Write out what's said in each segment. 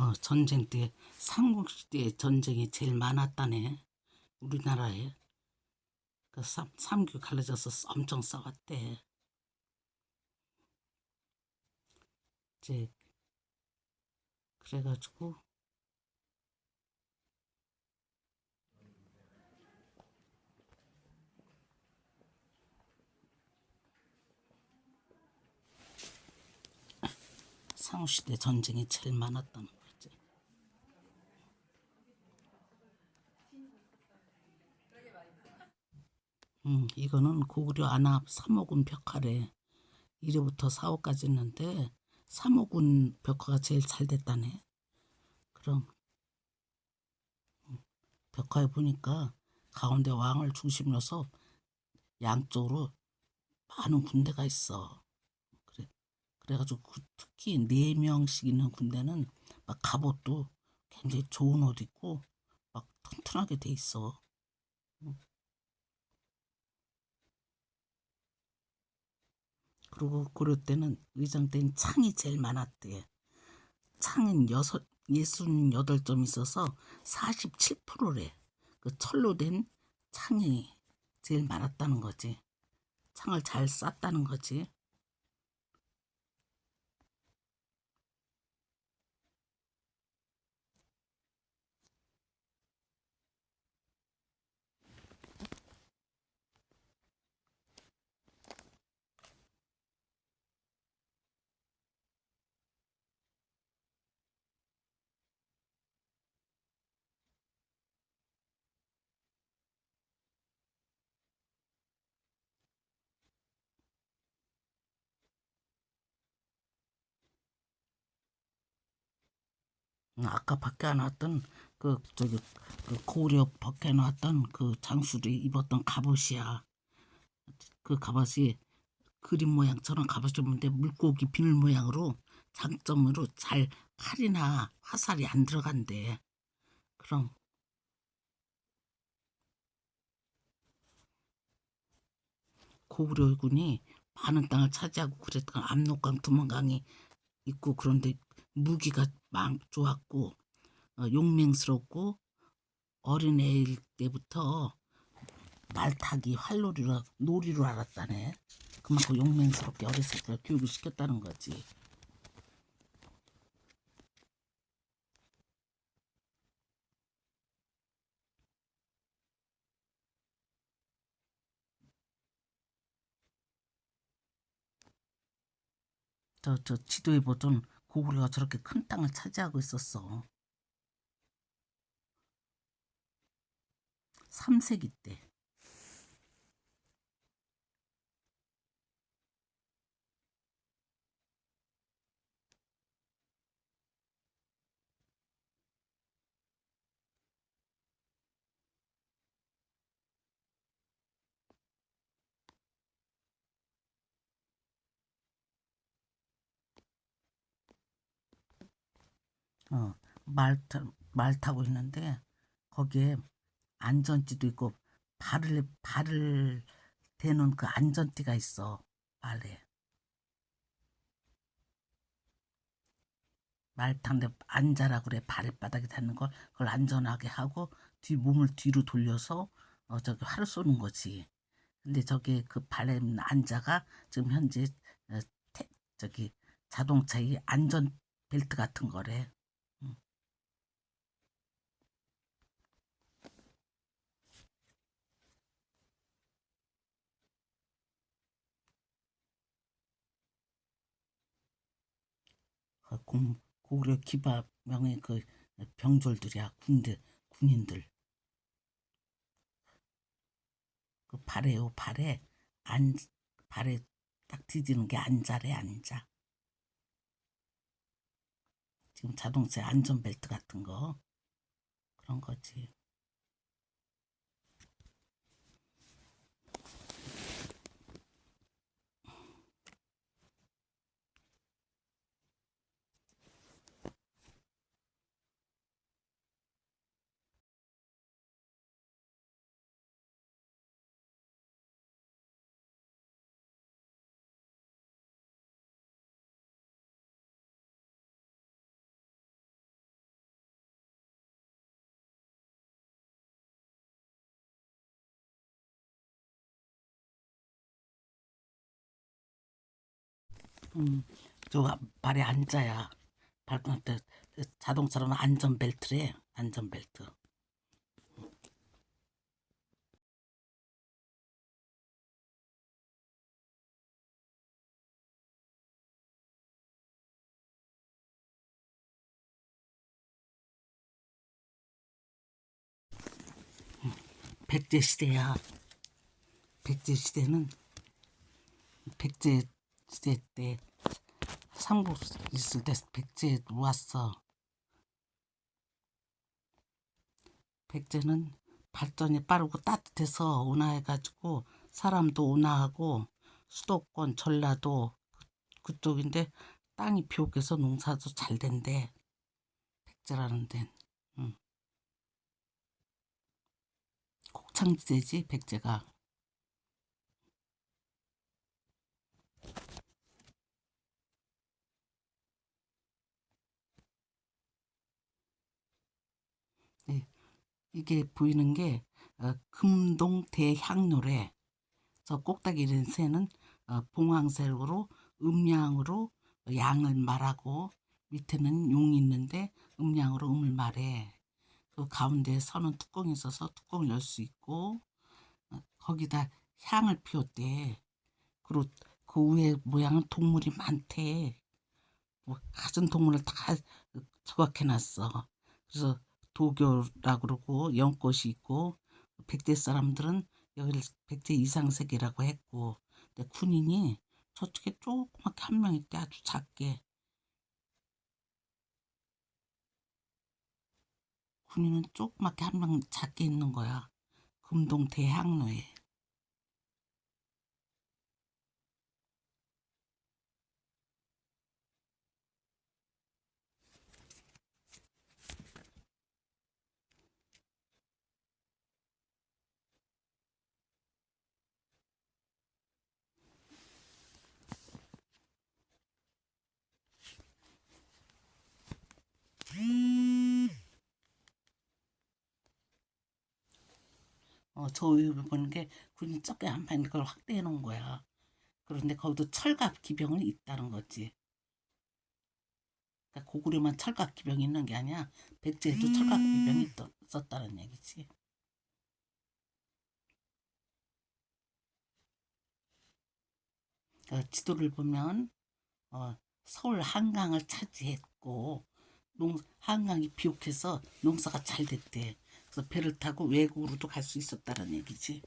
어, 전쟁 때 삼국시대 전쟁이 제일 많았다네. 우리나라에. 그 삼, 삼교 갈라져서 싸- 엄청 싸웠대. 이제 그래가지고 삼국시대 전쟁이 제일 많았다는 거지. 음, 이거는 고구려 안압 3호군 벽화래. 1회부터 4호까지 있는데 3호군 벽화가 제일 잘 됐다네. 그럼 음, 벽화에 보니까 가운데 왕을 중심으로 해서 양쪽으로 많은 군대가 있어. 그래. 그래가지고 그 특히 네 명씩 있는 군대는 막 갑옷도 굉장히 좋은 옷 입고 막 튼튼하게 돼 있어. 그리고 고려 때는 때는 창이 제일 많았대. 창은 여섯 예순 여덟 점 있어서 47%래. 그 철로 된 창이 제일 많았다는 거지. 창을 잘 쌌다는 거지. 아까 밖에 안 왔던 그 저기 그 고려 밖에 나왔던 그 장수리 입었던 갑옷이야. 그 갑옷이 그림 모양처럼 갑옷이 없는데 물고기 비늘 모양으로 장점으로 잘 칼이나 화살이 안 들어간대. 그럼 고구려군이 많은 땅을 차지하고 그랬던 압록강 두만강이 있고 그런데 무기가 많 좋았고 어, 용맹스럽고 어린애일 때부터 말 타기 활놀이로 놀이로 알았다네. 그만큼 용맹스럽게 어렸을 때 교육을 시켰다는 거지. 저, 저 지도에 보던 고구려가 저렇게 큰 땅을 차지하고 있었어. 3세기 때. 어, 말, 타, 말 타고 있는데 거기에 안전띠도 있고 발을 발을 대는 그 안전띠가 있어 말에. 말 타는데 앉아라 그래 발바닥에 닿는 걸. 그걸 안전하게 하고 뒤 몸을 뒤로 돌려서 어 저기 활을 쏘는 거지. 근데 저기 그 발에 앉아가 지금 현재 어, 태, 저기 자동차의 안전 벨트 같은 거래 그 공, 고구려 기바명의 그 병졸들이야 군대 군인들. 그 발에요 발에. 안 발에 딱 디디는 게 앉아래 앉아 지금 자동차 안전벨트 같은 거. 그런 거지 음, 저 발에 앉아야 발끈할 때 자동차로는 안전벨트래 안전벨트. 백제 시대야. 백제 시대는 백제 시대 때 삼국 있을 때 백제 왔어. 백제는 발전이 빠르고 따뜻해서 온화해가지고 사람도 온화하고 수도권 전라도 그- 그쪽인데 땅이 비옥해서 농사도 잘 된대. 백제라는 데는. 응. 곡창지대지 백제가. 네, 이게 보이는 게 어, 금동 대향로래. 저 꼭대기 있는 새는 어, 봉황색으로 음양으로 양을 말하고 밑에는 용이 있는데 음양으로 음을 말해. 그 가운데 서는 뚜껑이 있어서 뚜껑을 열 수 있고 어, 거기다 향을 피웠대. 그리고 그 위에 모양은 동물이 많대. 뭐 가진 동물을 다 조각해놨어. 그래서 도교라 그러고 연꽃이 있고 백제 사람들은 여기를 백제 이상색이라고 했고 근데 군인이 저쪽에 조그맣게 한 명 있대 아주 작게. 군인은 조그맣게 한 명 작게 있는 거야. 금동 대학로에 어, 저 위에 보는 게 군인 적게 한판 그걸 확대해 놓은 거야. 그런데 거기도 철갑 기병은 있다는 거지. 그러니까 고구려만 철갑 기병이 있는 게 아니야. 백제에도 철갑 기병이 있- 있었다는 얘기지. 그 지도를 보면 어, 서울 한강을 차지했고 농, 한강이 비옥해서 농사가 잘 됐대. 그래서 배를 타고 외국으로도 갈 수 있었다는 얘기지.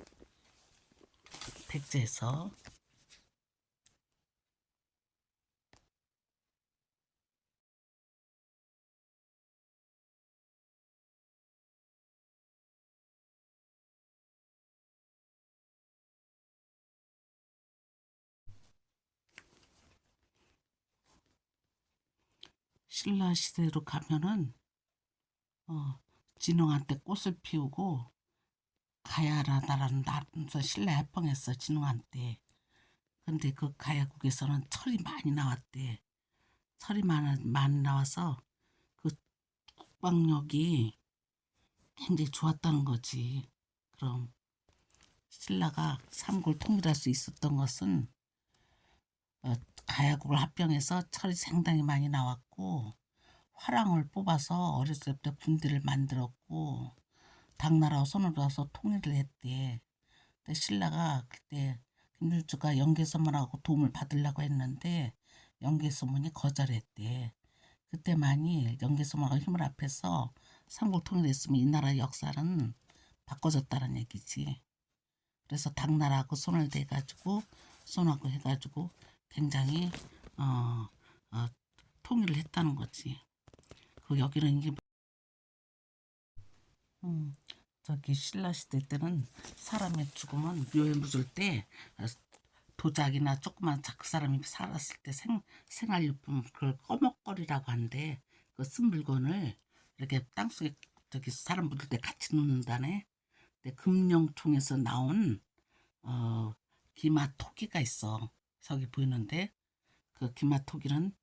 백제에서 신라 시대로 가면은 어, 진흥한테 꽃을 피우고 가야라다라는 나라에서 신라 해방했어 진흥한테. 근데 그 가야국에서는 철이 많이 나왔대. 철이 많이, 많이 나와서 그 국방력이 굉장히 좋았다는 거지. 그럼 신라가 삼국을 통일할 수 있었던 것은 어, 가야국을 합병해서 철이 상당히 많이 나왔고 화랑을 뽑아서 어렸을 때 군대를 만들었고 당나라와 손을 잡아서 통일을 했대. 근데 신라가 그때 김일주가 영계서문하고 도움을 받으려고 했는데 영계서문이 거절했대. 그때만이 영계서문하고 힘을 합해서 삼국 통일했으면 이 나라 역사는 바꿔졌다는 얘기지. 그래서 당나라하고 손을 대가지고 손하고 해가지고 굉장히 어, 어, 통일을 했다는 거지. 그 여기는 이게 음, 저기 신라 시대 때는 사람의 죽음은 묘에 묻을 때 어, 도자기나 조그만 작 사람이 살았을 때 생, 생활용품 그걸 꺼먹거리라고 하는데 그 쓴 물건을 이렇게 땅속에 저기 사람 묻을 때 같이 놓는다네. 근데 금룡총에서 나온 어, 기마 토기가 있어. 저기 보이는데 그 기마 토기는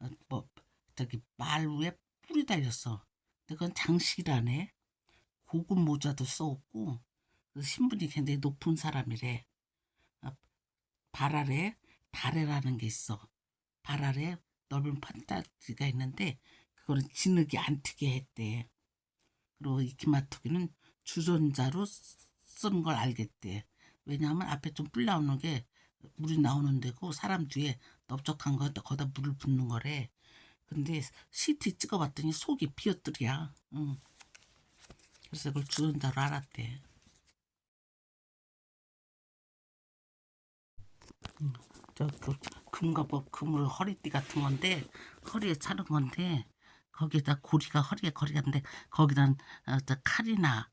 어, 뭐 저기 말 위에 뿔이 달렸어. 근데 그건 장식이라네. 고급 모자도 써왔고 그 신분이 굉장히 높은 사람이래. 어, 발 아래 다래라는 게 있어. 발 아래 넓은 판타지가 있는데 그거는 진흙이 안 튀게 했대. 그리고 이 기마토기는 주전자로 쓰- 쓰는 걸 알겠대. 왜냐하면 앞에 좀 뿔 나오는 게 물이 나오는 데고 사람 뒤에 넓적한 거 거기다 물을 붓는 거래. 근데 시트 찍어봤더니 속이 비어뜨리야. 응. 그래서 그걸 주전자로 알았대. 저그 금과 뭐 그물 허리띠 같은 건데 허리에 차는 건데 거기다 고리가 허리에 거리가 있는데 거기다 어, 저 칼이나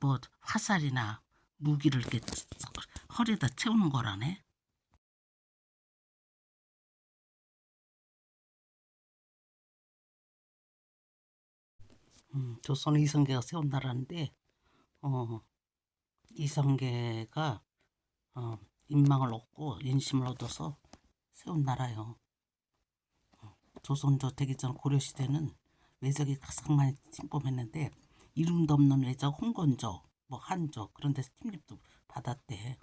뭐 화살이나 무기를 이렇게 허리에다 채우는 거라네. 음, 조선 이성계가 세운 나라인데 어, 이성계가 어, 인망을 얻고 인심을 얻어서 세운 나라요. 어, 조선조 되기 전 고려 시대는 외적이 가장 많이 침범했는데 이름도 없는 외적 홍건조, 뭐 한조 그런 데서 침입도 받았대.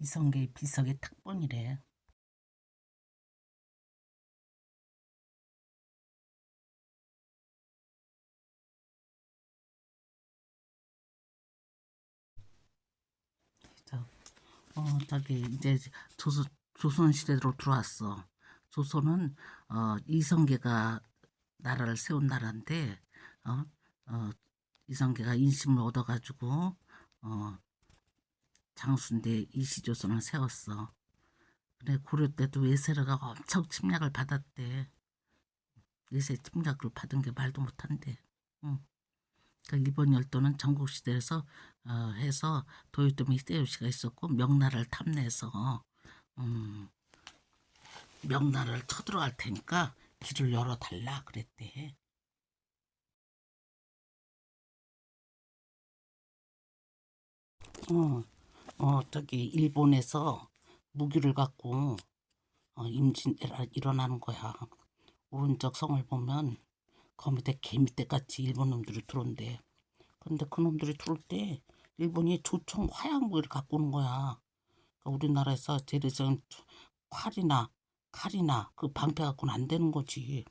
이성계의 비석의 탁본이래. 저, 어, 저기 이제 조선 조선 시대로 들어왔어. 조선은 어, 이성계가 나라를 세운 나라인데 어, 어, 이성계가 인심을 얻어가지고 어, 장수인데 이시조선을 세웠어. 그래 고려 때도 외세르가 엄청 침략을 받았대. 외세 침략을 받은 게 말도 못한대. 응. 그 일본 열도는 전국 시대에서 어, 해서 도요토미 히데요시가 있었고 명나라를 탐내서 음, 명나라를 쳐들어갈 테니까 길을 열어달라 그랬대. 어, 어, 저기 일본에서 무기를 갖고 어, 임진 일어나는 거야. 오른쪽 성을 보면 그 밑에 개밑대 같이 일본 놈들이 들어온대. 근데 그 놈들이 들어올 때 일본이 조총 화약 무기를 갖고 오는 거야. 그러니까 우리나라에서 제대적인 활이나 칼이나 그 방패 갖고는 안 되는 거지.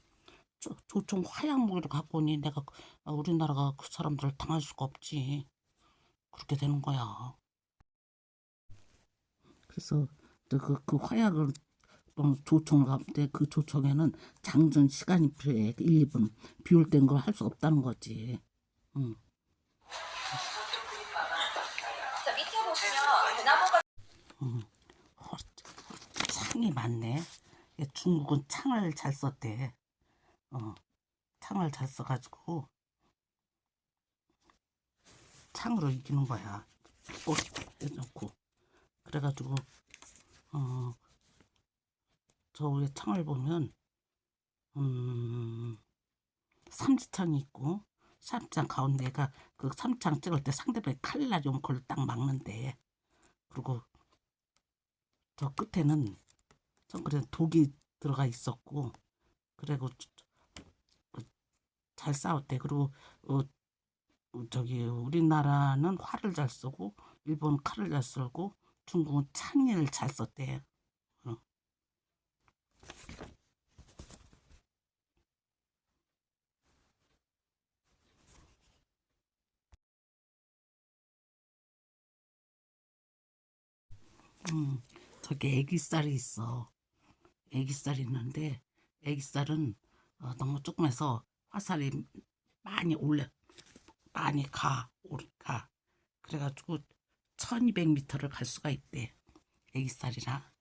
조, 조총 화약 무기를 갖고 오니 내가 그- 아, 우리나라가 그 사람들을 당할 수가 없지. 그렇게 되는 거야. 그래서 그, 그 화약을 어, 조총을 가는데 그 조총에는 장전 시간이 필요해. 1, 2분. 비올 땐걸할 수 없다는 거지. 응. 자 밑에 보시면 대나무가 허, 창이 많네. 예, 중국은 창을 잘 썼대. 어, 창을 잘 써가지고 창으로 이기는 거야. 꼭 해놓고 그래가지고 어, 저 위에 창을 보면 음, 삼지창이 있고 삼지창 가운데가 그 삼지창 찍을 때 상대방이 오면 그걸 딱 막는데 그리고 저 끝에는 전 그래 독이 들어가 있었고 그리고 그잘 싸웠대. 그리고 어, 어, 저기 우리나라는 활을 잘 쓰고 일본 칼을 잘 쓰고 중국은 창을 잘 썼대 어. 음, 저기 애기살이 있어. 애기살이 있는데 애기살은 어, 너무 조금해서 화살이 많이 올려 많이 가 오르 가 그래가지고 1200m를 갈 수가 있대 애기살이라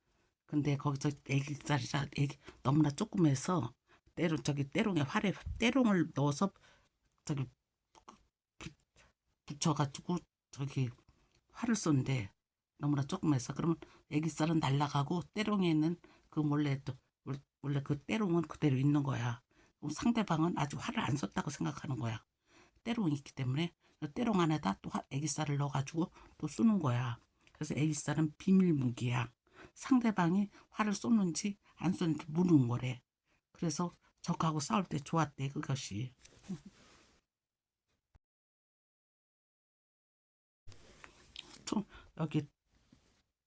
근데 거기서 애기살이라 애기, 너무나 조금해서 때로 저기 때롱에 활에 때롱을 넣어서 저기 부- 붙여가지고 저기 활을 쏜대 너무나 조금해서 그러면 애기살은 날아가고 때롱에 있는 그 몰래 또 월- 원래 그 때롱은 그대로 있는 거야. 상대방은 아주 화를 안 썼다고 생각하는 거야. 때롱이 있기 때문에 그 때롱 안에다 또 화- 애기살을 넣어가지고 또 쏘는 거야. 그래서 애기살은 비밀 무기야. 상대방이 화를 쏘는지 안 쏘는지 모르는 거래. 그래서 적하고 싸울 때 좋았대 그것이. 총 여기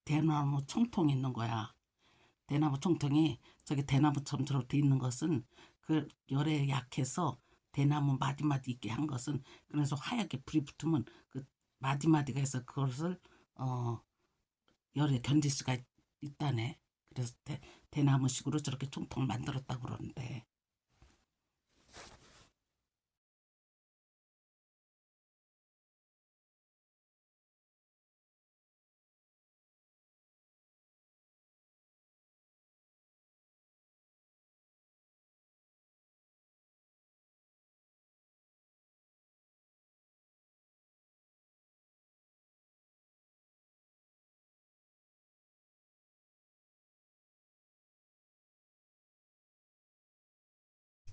대나무 총통 있는 거야. 대나무 총통이 저기 대나무처럼 돼 있는 것은 그 열에 약해서 대나무 마디마디 있게 한 것은 그래서 하얗게 불이 붙으면 그 마디마디가 해서 그것을 어 열에 견딜 수가 있, 있다네. 그래서 대, 대나무식으로 저렇게 총통을 만들었다고 그러는데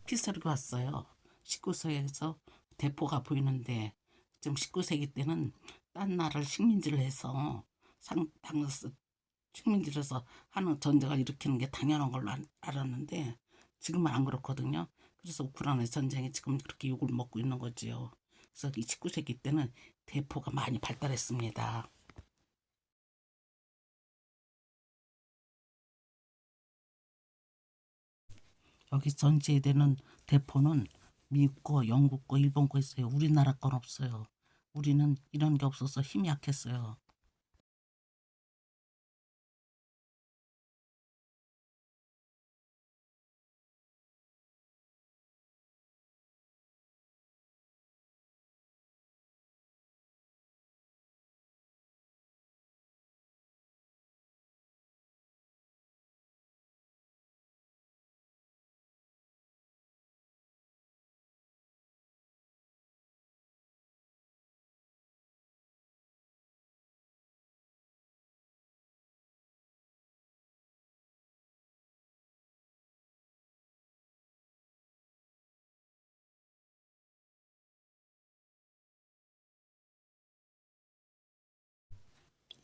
피서리가 왔어요. 19세에서 대포가 보이는데 지금 19세기 때는 딴 나라를 식민지를 해서 상 당스 식민지를 해서 하는 전쟁을 일으키는 게 당연한 걸로 알- 알았는데 지금은 안 그렇거든요. 그래서 우크라이나 전쟁이 지금 그렇게 욕을 먹고 있는 거지요. 그래서 이 19세기 때는 대포가 많이 발달했습니다. 여기 전시되는 대포는 미국 거, 영국 거, 일본 거 있어요. 우리나라 건 없어요. 우리는 이런 게 없어서 힘이 약했어요.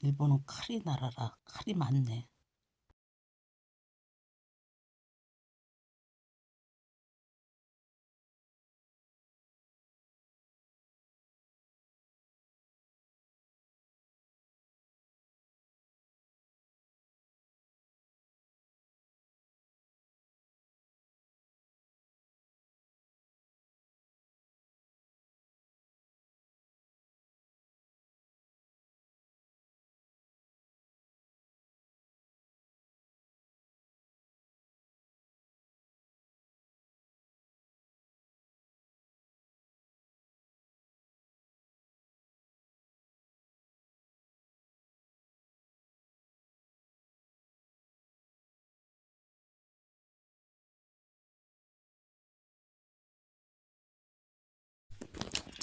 일본은 칼이 나라라. 칼이 많네.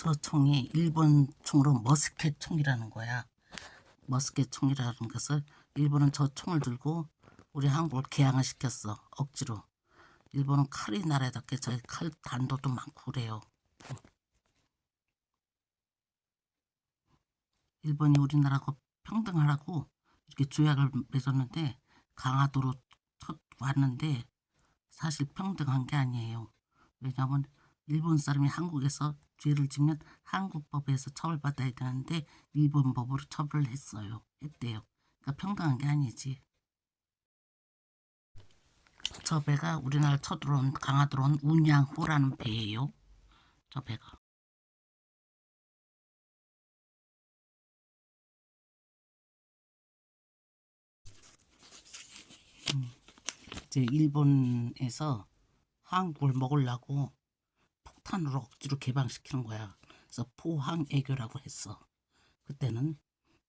저 총이 일본 총으로 머스켓 총이라는 거야. 머스켓 총이라는 것을 일본은 저 총을 들고 우리 한국을 개항을 시켰어. 억지로. 일본은 칼이 나라답게 저희 칼 단도도 많고 그래요. 일본이 우리나라하고 평등하라고 이렇게 조약을 맺었는데 강화도로 첫 왔는데 사실 평등한 게 아니에요. 왜냐하면 일본 사람이 한국에서 죄를 지면 한국법에서 처벌받아야 되는데 일본 법으로 처벌을 했어요. 했대요. 그러니까 평등한 게 아니지. 저 배가 우리나라 쳐들어온 강화도로 온 운양호라는 배예요. 저 배가. 음, 이제 일본에서 한국을 먹으려고 폭탄으로 억지로 개방시키는 거야. 그래서 포항애교라고 했어. 그때는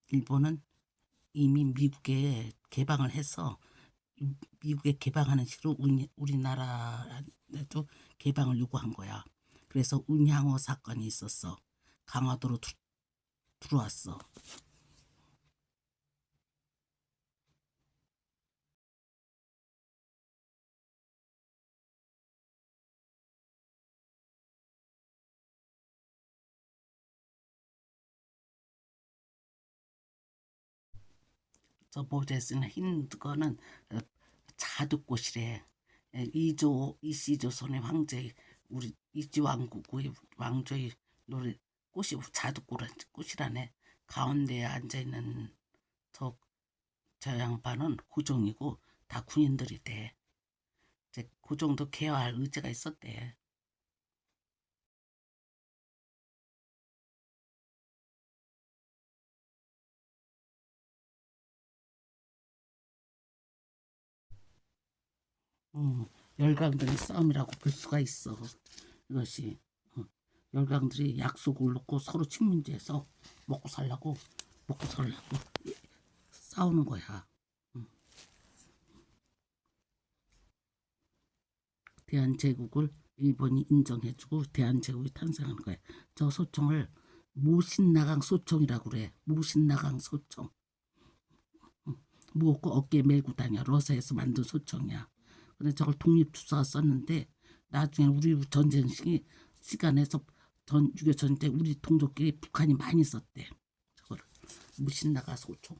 일본은 이미 미국에 개방을 해서 미- 미국에 개방하는 식으로 우리- 우리나라에도 개방을 요구한 거야. 그래서 운향호 사건이 있었어. 강화도로 두- 들어왔어. 저 모자에 쓰는 흰 거는 어, 자두꽃이래. 예, 이조 이시조선의 황제 우리 이지 왕국의 왕조의 노래 꽃이 자두꽃 꽃이라네. 가운데에 앉아 있는 저, 저 양반은 고종이고 다 군인들이 돼. 이제 고종도 개화할 의지가 있었대. 음, 열강들의 싸움이라고 볼 수가 있어. 이것이 어, 열강들이 약속을 놓고 서로 식민지에서 먹고 살라고 먹고 살라고 싸우는 거야. 음. 대한제국을 일본이 인정해주고 대한제국이 탄생하는 거야. 저 소총을 모신나강 소총이라고 그래. 모신나강 소총. 음, 무겁고 어깨에 메고 다녀. 러시아에서 만든 소총이야. 근데 저걸 독립투사가 썼는데 나중에 우리 전쟁 시 시간에서 전6.25 전쟁 우리 동족끼리 북한이 많이 썼대. 저거를 무신 나가 소총.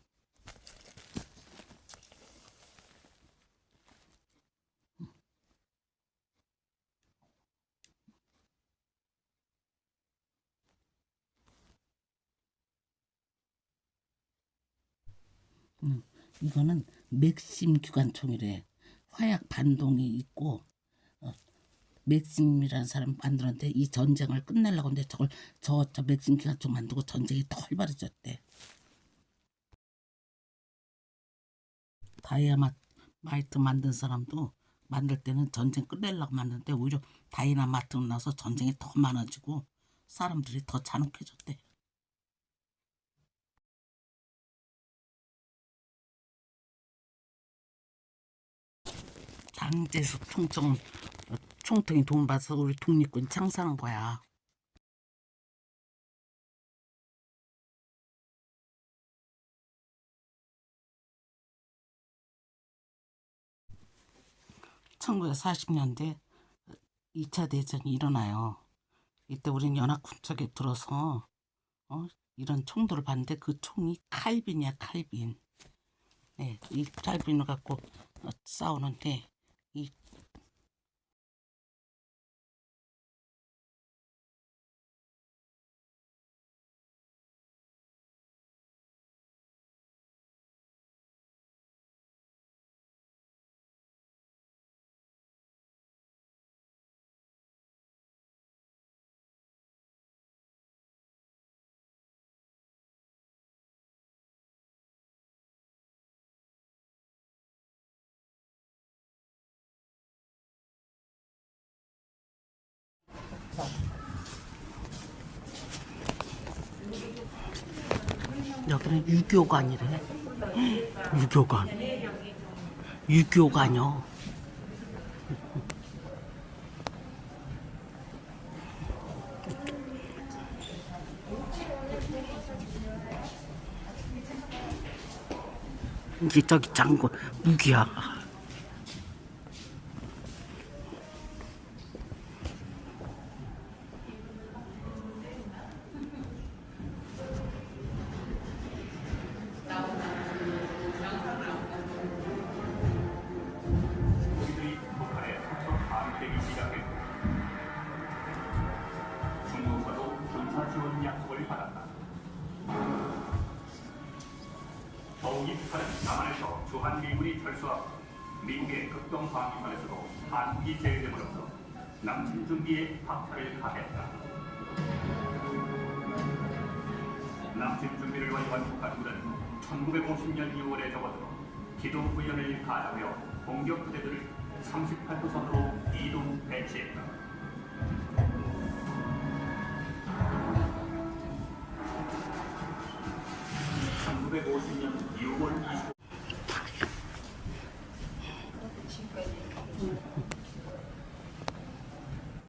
음, 이거는 맥심 기관총이래. 화약 반동이 있고 어, 맥심이라는 사람 만들었는데 이 전쟁을 끝내려고 근데 저걸 저, 저 맥심 기관총 만들고 전쟁이 더 활발해졌대. 다이아마이트 만든 사람도 만들 때는 전쟁 끝내려고 만드는데 오히려 다이나마이트가 나서 전쟁이 더 많아지고 사람들이 더 잔혹해졌대. 당제에서 총총 어, 총통이 돈 받아서 우리 독립군 창설한 거야. (1940년대) 2차 대전이 일어나요. 이때 우린 연합군 쪽에 들어서 어? 이런 총들을 봤는데 그 총이 칼빈이야 칼빈. 네, 이 칼빈을 갖고 어, 싸우는데 여기는 유교관이래. 유교관. 유교관이요. 이게 저기 장군 무기야. 철수하고 미국의 극동 방위선에서도 한국이 제외됨으로써 남침 준비에 박차를 가했다. 남침 준비를 완료한 북한군은 1950년 2월에 접어들어 기동훈련을 가하며 공격 부대들을 38도선으로 이동 배치했다.